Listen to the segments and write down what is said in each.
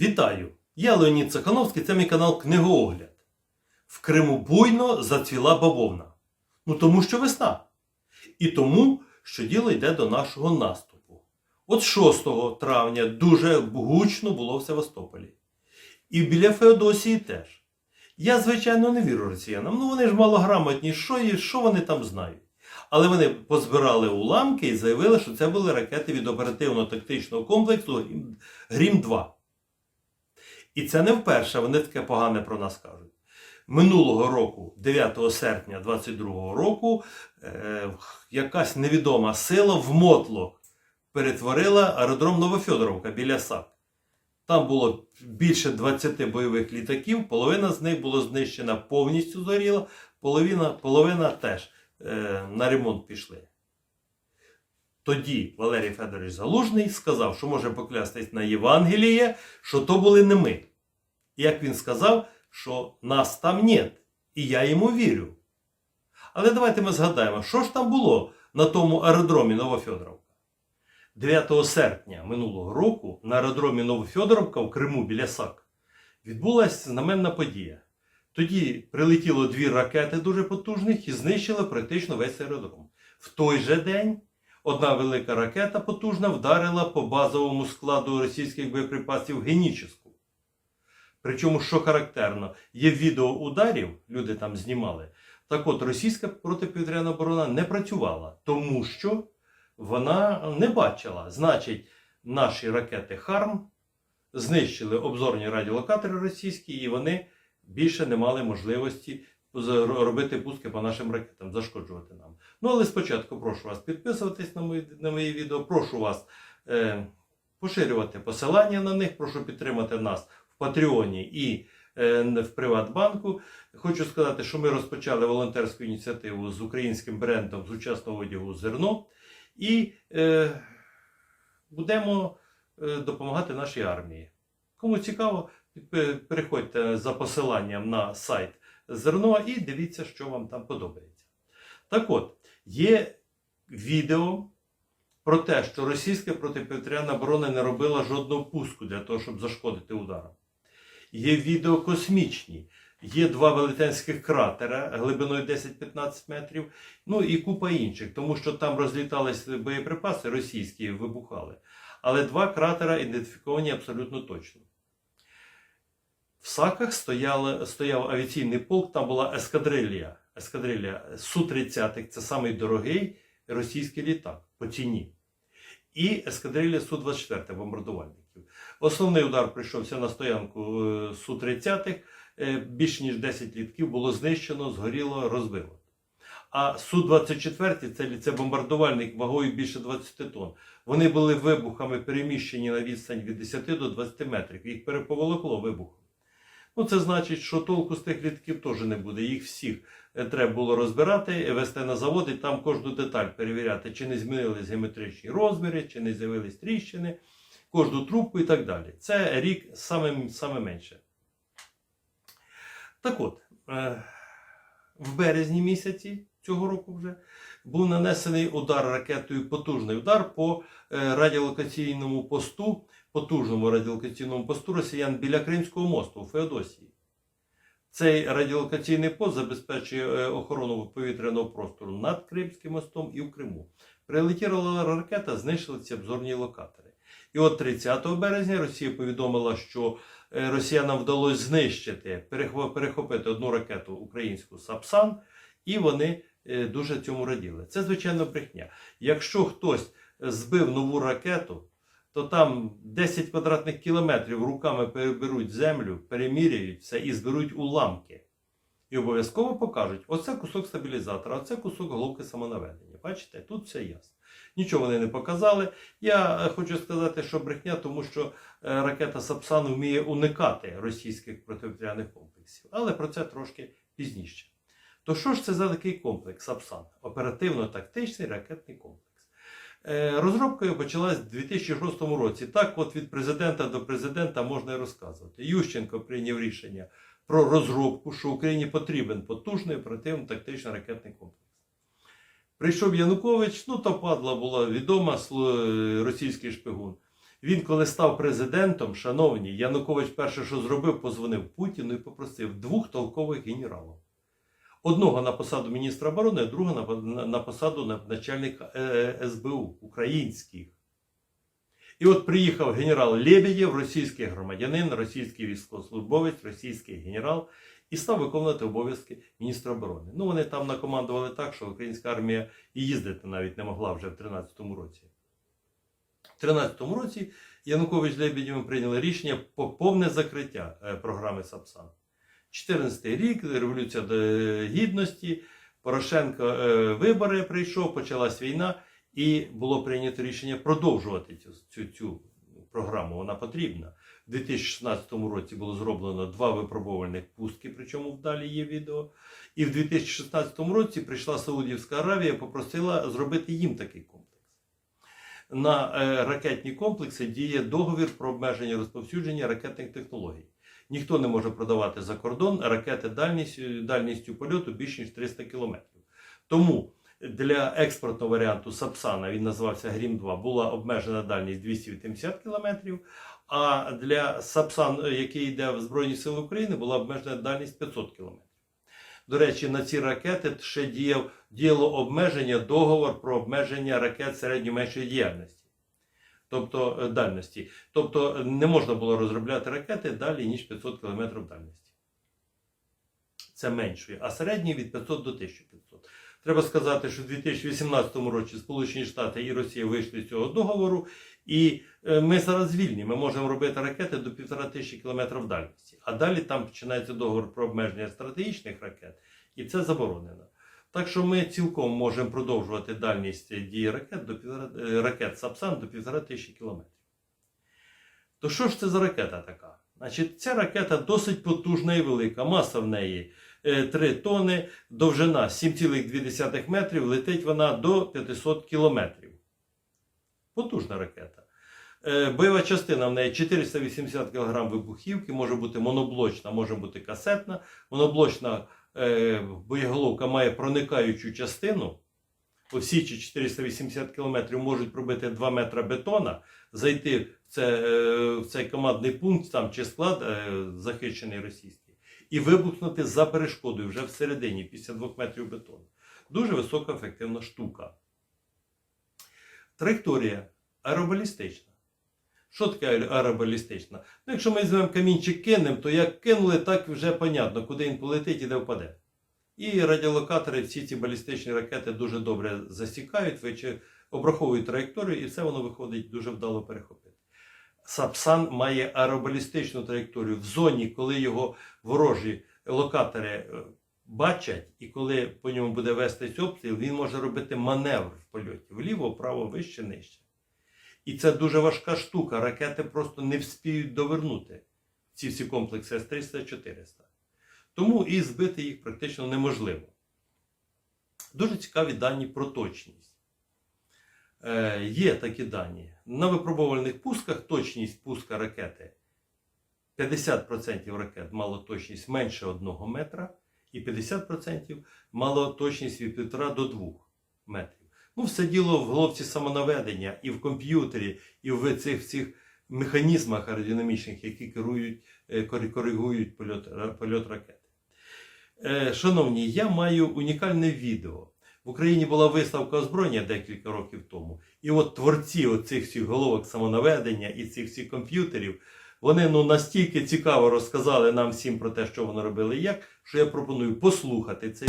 Вітаю! Я Леонід Цехановський, це мій канал Книгоогляд. В Криму буйно зацвіла бавовна. Ну тому що весна. І тому, що діло йде до нашого наступу. От 6 травня дуже гучно було в Севастополі. І біля Феодосії теж. Я, звичайно, не вірю росіянам. Ну вони ж малограмотні, що, є, що вони там знають. Але вони позбирали уламки і заявили, що це були ракети від оперативно-тактичного комплексу Грім-2. І це не вперше вони таке погане про нас кажуть. Минулого року, 9 серпня 22 року, е, якась невідома сила в мотлок перетворила аеродром Новофьодоровка біля САК. Там було більше 20 бойових літаків, половина з них була знищена повністю згоріла, половина, половина теж е, на ремонт пішли. Тоді Валерій Федорович Залужний сказав, що може поклястись на Євангеліє, що то були не ми. І як він сказав, що нас там нет. І я йому вірю. Але давайте ми згадаємо, що ж там було на тому аеродромі Новофьодоровка. 9 серпня минулого року на аеродромі Новофьодоровка в Криму біля САК відбулася знаменна подія. Тоді прилетіло дві ракети дуже потужних і знищили практично весь аеродром. В той же день одна велика ракета потужна вдарила по базовому складу російських боєприпасів Геніческу. Причому, що характерно, є відео ударів, люди там знімали. Так от, російська протиповітряна оборона не працювала, тому що вона не бачила. Значить, наші ракети Харм знищили обзорні радіолокатори російські, і вони більше не мали можливості робити пуски по нашим ракетам, зашкоджувати нам. Ну, але спочатку прошу вас підписуватись на мої, на мої відео, прошу вас е, поширювати посилання на них, прошу підтримати нас в Патреоні і е, в Приватбанку. Хочу сказати, що ми розпочали волонтерську ініціативу з українським брендом сучасного одягу зерно і е, будемо е, допомагати нашій армії. Кому цікаво, переходьте за посиланням на сайт зерно і дивіться, що вам там подобається. Так от, є відео про те, що російська протиповітряна оборона не робила жодного пуску для того, щоб зашкодити ударом. Є відео космічні, є два велетенських кратера глибиною 10-15 метрів, ну і купа інших, тому що там розлітались боєприпаси російські вибухали. Але два кратера ідентифіковані абсолютно точно. В Саках стояли, стояв авіаційний полк, там була ескадрилія. Ескадрилія Су-30, це самий дорогий російський літак по ціні. І ескадрилія Су-24 бомбардувальників. Основний удар прийшовся на стоянку е, Су-30. Е, Більш ніж 10 літків було знищено, згоріло, розбило. А Су-24 це, це бомбардувальник вагою більше 20 тонн. Вони були вибухами переміщені на відстань від 10 до 20 метрів. Їх переповолокло вибухом. Ну, це значить, що толку з тих літків теж не буде. Їх всіх е, треба було розбирати, вести на завод і там кожну деталь перевіряти, чи не змінились геометричні розміри, чи не з'явились тріщини, кожну трубку і так далі. Це рік саме, саме менше. Так от, е, в березні місяці цього року вже був нанесений удар ракетою, потужний удар по е, радіолокаційному посту, потужному радіолокаційному посту росіян біля Кримського мосту у Феодосії. Цей радіолокаційний пост забезпечує е, охорону повітряного простору над Кримським мостом і в Криму. Прилетіла ракета, знищили ці обзорні локатори. І от 30 березня Росія повідомила, що е, росіянам вдалося знищити, перехопити одну ракету українську Сапсан, і вони е, дуже цьому раділи. Це звичайно брехня. Якщо хтось збив нову ракету, то там 10 квадратних кілометрів руками переберуть землю, переміряють все і зберуть уламки. І обов'язково покажуть, оце кусок стабілізатора, оце кусок головки самонаведення. Бачите, тут все ясно. Нічого вони не показали. Я е, хочу сказати, що брехня, тому що е, ракета Сапсан вміє уникати російських протиповітряних комплексів. Але про це трошки пізніше. То що ж це за такий комплекс Сапсан? Оперативно-тактичний ракетний комплекс. Е, Розробка почалась у 2006 році. Так, от від президента до президента можна і розказувати. Ющенко прийняв рішення про розробку, що Україні потрібен потужний оперативно-тактичний ракетний комплекс. Прийшов Янукович, ну то падла була відома російський шпигун. Він, коли став президентом, шановні, Янукович перше, що зробив, позвонив Путіну і попросив двох толкових генералів. Одного на посаду міністра оборони, а другого на, посаду начальника е, СБУ українських. І от приїхав генерал Лебедєв, російський громадянин, російський військовослужбовець, російський генерал, і став виконувати обов'язки міністра оборони. Ну, вони там накомандували так, що українська армія і їздити навіть не могла вже в 13-му році. В 13-му році Янукович Лебедєвим прийняли рішення про повне закриття е, програми Сапсан. 14-й рік, Революція е, Гідності, Порошенко е, вибори прийшов, почалась війна, і було прийнято рішення продовжувати цю, цю, цю програму. Вона потрібна. У 2016 році було зроблено два випробувальних пустки, причому вдалі є відео. І в 2016 році прийшла Саудівська Аравія попросила зробити їм такий комплекс. На е, ракетні комплекси діє договір про обмеження розповсюдження ракетних технологій. Ніхто не може продавати за кордон ракети дальністю, дальністю польоту більш ніж 300 км. Тому для експортного варіанту Сапсана, він називався Грім 2, була обмежена дальність 280 км, а для Сапсан, який йде в Збройні Сили України, була обмежена дальність 500 км. До речі, на ці ракети ще діяв, діяло обмеження, договор про обмеження ракет середньо-меншої діяльності, тобто е, дальності. Тобто е, не можна було розробляти ракети далі, ніж 500 км дальності. Це меншої, а середній від 500 до 1500. Треба сказати, що в 2018 році Сполучені Штати і Росія вийшли з цього договору, і е, ми зараз вільні. Ми можемо робити ракети до 1500 км дальності. А далі там починається договор про обмеження стратегічних ракет, і це заборонено. Так що ми цілком можемо продовжувати дальність дії ракет до півтора- е, ракет Сапсан до 1500 км. То що ж це за ракета така? Значить, ця ракета досить потужна і велика. Маса в неї е, 3 тони, довжина 7,2 метрів, летить вона до 500 кілометрів. Потужна ракета. Е, Бойова частина в неї 480 кг вибухівки, може бути моноблочна, може бути касетна. Моноблочна е, боєголовка має проникаючу частину. Осічі 480 км можуть пробити 2 метри бетона, зайти в, це, е, в цей командний пункт там, чи склад е, захищений російський, і вибухнути за перешкодою вже всередині, після 2 метрів бетону. Дуже висока ефективна штука. Траєкторія аеробалістична. Що таке аеробалістична? Ну, якщо ми візьмемо камінчик кинемо, то як кинули, так вже понятно, куди він полетить і де впаде. І радіолокатори, всі ці балістичні ракети дуже добре засікають, вичи- обраховують траєкторію, і все воно виходить дуже вдало перехопити. Сапсан має аеробалістичну траєкторію в зоні, коли його ворожі локатори е, бачать, і коли по ньому буде вестись обстріл, він може робити маневр в польоті вліво, вправо, вище, нижче. І це дуже важка штука. Ракети просто не вспіють довернути ці всі комплекси С-300-400. Тому і збити їх практично неможливо. Дуже цікаві дані про точність. Е, є такі дані. На випробувальних пусках точність пуска ракети 50% ракет мало точність менше 1 метра, і 50% мало точність від 1,5 до 2 метрів. Ну, все діло в головці самонаведення і в комп'ютері, і в цих всіх механізмах аеродинамічних, які керують, е, коригують польот, польот ракети. Е, Шановні, я маю унікальне відео. В Україні була виставка озброєння декілька років тому. І от творці оцих всіх головок самонаведення і цих всіх комп'ютерів, вони ну, настільки цікаво розказали нам всім про те, що вони робили і як, що я пропоную послухати цей.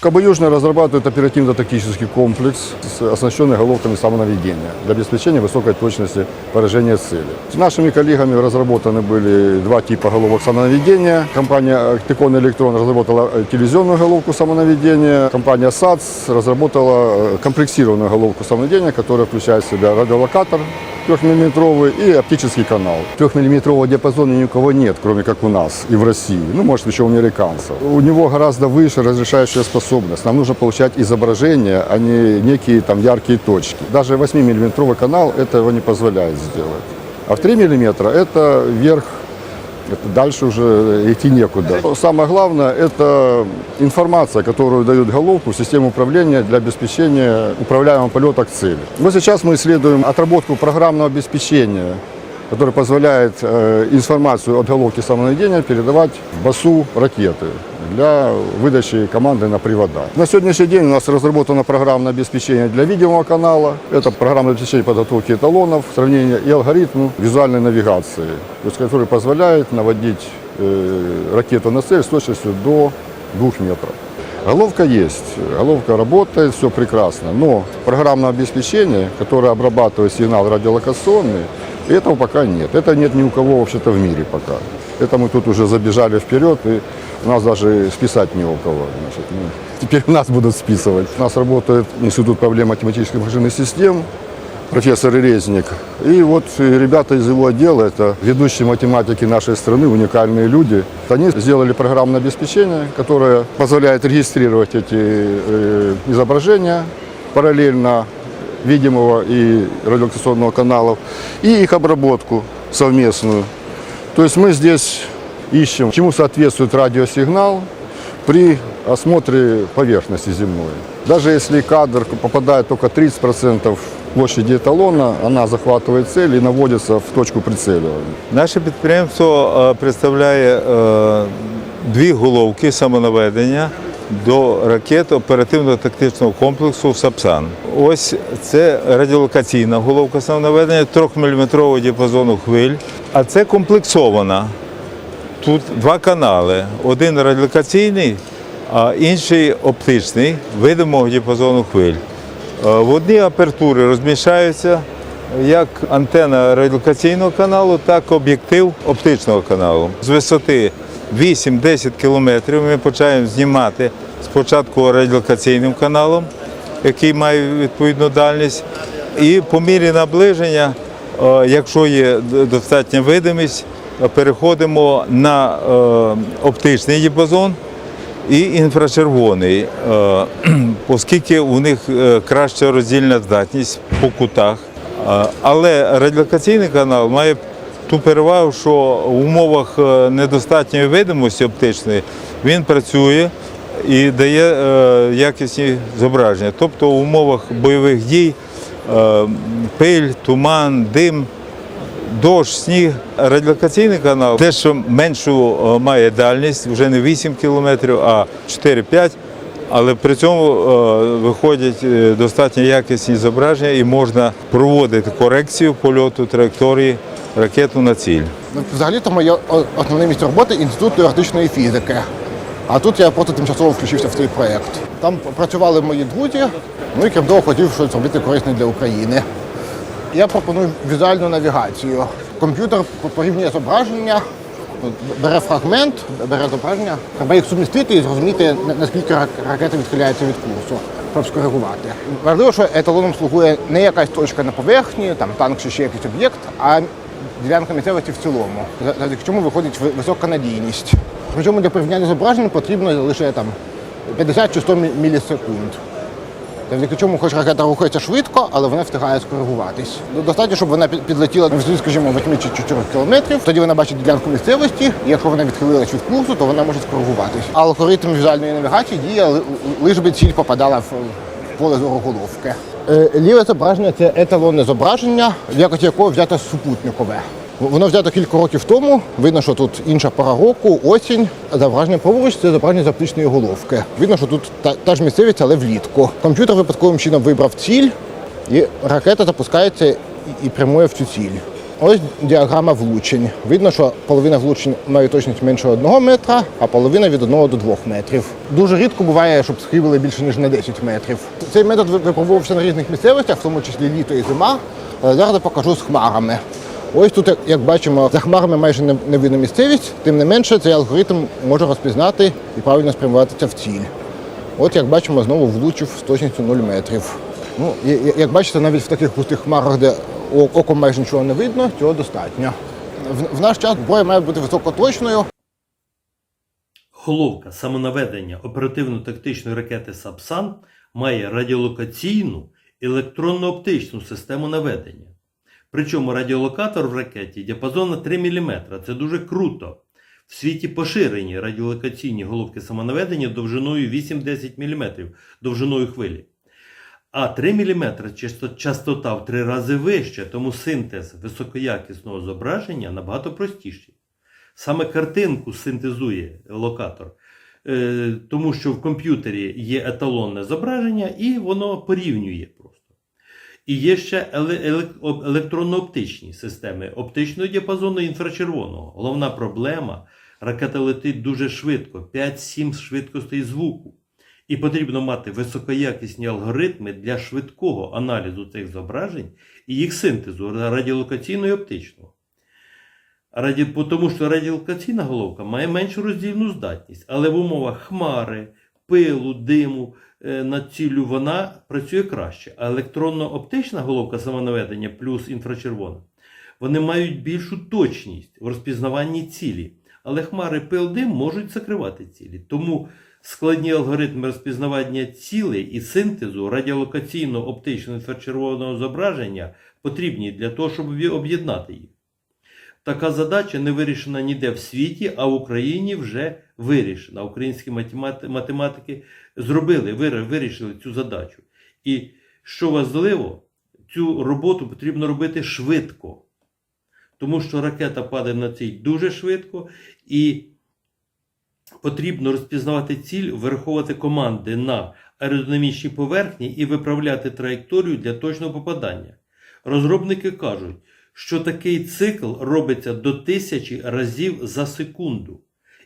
КБ «Южный» разрабатывает оперативно-тактический комплекс, с- оснащенный головками самонаведения для обеспечения высокой точности поражения цели. Нашими коллегами разработаны были два типа головок самонаведения. Компания «Тикон Электрон» разработала телевизионную головку самонаведения. Компания «САЦ» разработала э, комплексированную головку самонаведения, которая включает в себя радиолокатор трехмиллиметровый и оптический канал. Трехмиллиметрового диапазона ни у кого нет, кроме как у нас и в России. Ну, может, еще у американцев. У него гораздо выше разрешающая способность. Нам нужно получать изображения, а не некие там яркие точки. Даже 8-миллиметровый канал этого не позволяет сделать. А в 3 миллиметра это верх Это дальше уже идти некуда. Самое главное – это информация, которую дают головку в систему управления для обеспечения управляемого полета к цели. Вот сейчас мы исследуем отработку программного обеспечения, которое позволяет э, информацию от головки самонаведения передавать в БАСу ракеты для выдачи команды на привода. На сегодняшний день у нас разработано программное обеспечение для видимого канала. Это программное обеспечение подготовки эталонов, сравнения и алгоритм визуальной навигации, то есть, который позволяет наводить э, ракету на цель с точностью до 2 метров. Головка есть, головка работает, все прекрасно, но программное обеспечение, которое обрабатывает сигнал радиолокационный, этого пока нет. Это нет ни у кого вообще-то в мире пока. Это мы тут уже забежали вперед, и у нас даже списать не у кого. Значит, ну, теперь нас будут списывать. У нас работает Институт проблем математических машинных систем, профессор Резник. И вот ребята из его отдела, это ведущие математики нашей страны, уникальные люди. Они сделали программное обеспечение, которое позволяет регистрировать эти э, изображения параллельно видимого и радиолокационного каналов, и их обработку совместную. То есть мы здесь ищем, чему соответствует радиосигнал при осмотре поверхности земной. Даже если кадр попадает только 30% площади эталона, она захватывает цель и наводится в точку прицеливания. Наше підприємство е, представляє е, дві головки самонаведення до ракет оперативно-тактичного комплексу САПСАН. Ось це радіолокаційна головка самонаведення 3-мм діапазону хвиль, а це комплексована. Тут два канали: один радіолокаційний, а інший оптичний видимого діапазону хвиль. Е, В одній апертури розміщаються як антена радіолокаційного каналу, так і об'єктив оптичного каналу. З висоти 8-10 кілометрів ми починаємо знімати спочатку радіолокаційним каналом, який має відповідну дальність, і по мірі наближення, е, якщо є достатня видимість, переходимо на е, оптичний діапазон і інфрачервоний, е, оскільки у них краща роздільна здатність по кутах. Але радіолокаційний канал має ту перевагу, що в умовах е, недостатньої видимості оптичної він працює і дає е, якісні зображення. Тобто в умовах бойових дій е, пиль, туман, дим дощ, сніг, радіолокаційний канал дещо меншу е, має дальність, вже не 8 кілометрів, а 4-5. Але при цьому виходять достатньо якісні зображення і можна проводити корекцію польоту траєкторії ракету на ціль. Ну, Взагалі-то моє основне місце роботи інститут теоретичної фізики. А тут я просто тимчасово включився в цей проєкт. Там працювали мої друзі, ну і крім того, хотів щось робити корисне для України. Я пропоную візуальну навігацію. Комп'ютер порівнює зображення, бере фрагмент, бере зображення, треба їх сумістити і зрозуміти, наскільки рак- ракета відхиляється від курсу, щоб скоригувати. Важливо, що еталоном слугує не якась точка на поверхні, там танк чи ще якийсь об'єкт, а ділянка місцевості в цілому, за- завдяки чому виходить висока надійність. Причому для порівняння зображень потрібно лише там 50 чи 100 мілісекунд. Завдяки чому хоч ракета рухається швидко, але вона встигає скоригуватись. Ну, Достатньо, щоб вона підлетіла висоті, скажімо, 8 чи 4 кілометрів. Тоді вона бачить ділянку місцевості, і якщо вона відхилилась від курсу, то вона може скоригуватись. Алгоритм візуальної навігації діє ли- лиш би ціль попадала в поле зору головки. Е, Ліве зображення це еталонне зображення, в якості якого взято супутникове. Воно взято кілька років тому. Видно, що тут інша пора року, осінь. Зображення праворуч це зображення з оптичної головки. Видно, що тут та, та ж місцевість, але влітку. Комп'ютер випадковим чином вибрав ціль, і ракета запускається і прямує в цю ціль. Ось діаграма влучень. Видно, що половина влучень має точність менше 1 метра, а половина від 1 до 2 метрів. Дуже рідко буває, щоб схибили більше ніж на 10 метрів. Цей метод ви- випробовувався на різних місцевостях, в тому числі літо і зима. Але зараз я покажу з хмарами. Ось тут, як- бачимо, за хмарами майже не, видно місцевість, тим не менше цей алгоритм може розпізнати і правильно спрямуватися в ціль. От як бачимо, знову влучив з точністю 0 метрів. Ну, як бачите, навіть в таких густих хмарах, де оком майже нічого не видно, цього достатньо. В, в наш час зброя має бути високоточною, Головка самонаведення оперативно-тактичної ракети САПСАН має радіолокаційну електронно-оптичну систему наведення. Причому радіолокатор в ракеті діапазон на 3 мм. Це дуже круто. В світі поширені радіолокаційні головки самонаведення довжиною 8-10 мм довжиною хвилі. А 3 мм частота в 3 рази вища, тому синтез високоякісного зображення набагато простіший. Саме картинку синтезує локатор, е, тому що в комп'ютері є еталонне зображення і воно порівнює просто. І є ще еле- еле- електронно-оптичні системи оптичного діапазону інфрачервоного. Головна проблема ракета летить дуже швидко, 5-7 швидкостей звуку. І потрібно мати високоякісні алгоритми для швидкого аналізу цих зображень і їх синтезу радіолокаційного і оптичного. Раді, тому що радіолокаційна головка має меншу роздільну здатність, але в умовах хмари, пилу, диму е, над ціллю вона працює краще. А електронно-оптична головка самонаведення плюс інфрачервона вони мають більшу точність в розпізнаванні цілі. Але хмари пил дим можуть закривати цілі. Тому складні алгоритми розпізнавання цілей і синтезу радіолокаційно-оптичного інфрачервоного зображення потрібні для того, щоб об'єднати їх. Така задача не вирішена ніде в світі, а в Україні вже вирішена. Українські математики зробили, вирішили цю задачу. І що важливо, цю роботу потрібно робити швидко. Тому що ракета падає на ціль дуже швидко, і потрібно розпізнавати ціль, вираховувати команди на аеродинамічній поверхні і виправляти траєкторію для точного попадання. Розробники кажуть, що такий цикл робиться до тисячі разів за секунду.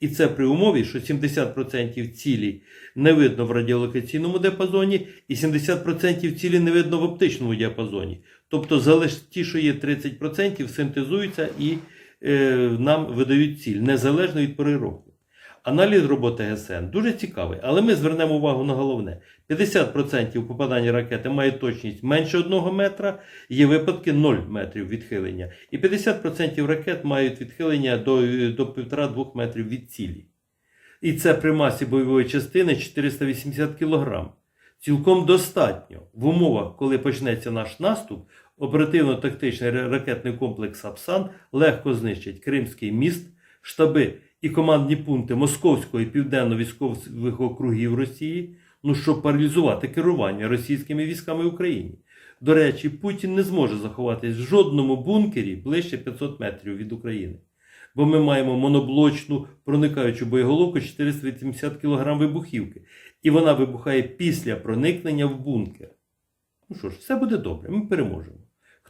І це при умові, що 70% цілі не видно в радіолокаційному діапазоні, і 70% цілі не видно в оптичному діапазоні. Тобто ті, що є 30%, синтезуються і е, нам видають ціль, незалежно від пори. Аналіз роботи ГСН дуже цікавий, але ми звернемо увагу на головне: 50% попадання ракети має точність менше 1 метра, є випадки 0 метрів відхилення. І 50% ракет мають відхилення до, до 1,5-2 метрів від цілі. І це при масі бойової частини 480 кг. Цілком достатньо в умовах, коли почнеться наш наступ, оперативно-тактичний ракетний комплекс Сапсан легко знищить Кримський міст, штаби і командні пункти Московського і південно-військових округів Росії, ну щоб паралізувати керування російськими військами в Україні. До речі, Путін не зможе заховатись в жодному бункері ближче 500 метрів від України. Бо ми маємо моноблочну проникаючу боєголовку 480 кг вибухівки, і вона вибухає після проникнення в бункер. Ну що ж, все буде добре, ми переможемо.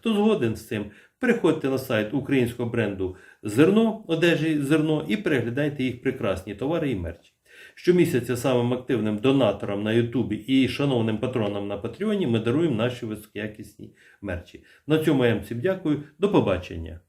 Хто згоден з цим, переходьте на сайт українського бренду Зерно, одежі зерно і переглядайте їх прекрасні товари і мерчі. Щомісяця самим активним донаторам на Ютубі і шановним патронам на Патреоні ми даруємо наші високоякісні мерчі. На цьому я вам всім дякую. До побачення!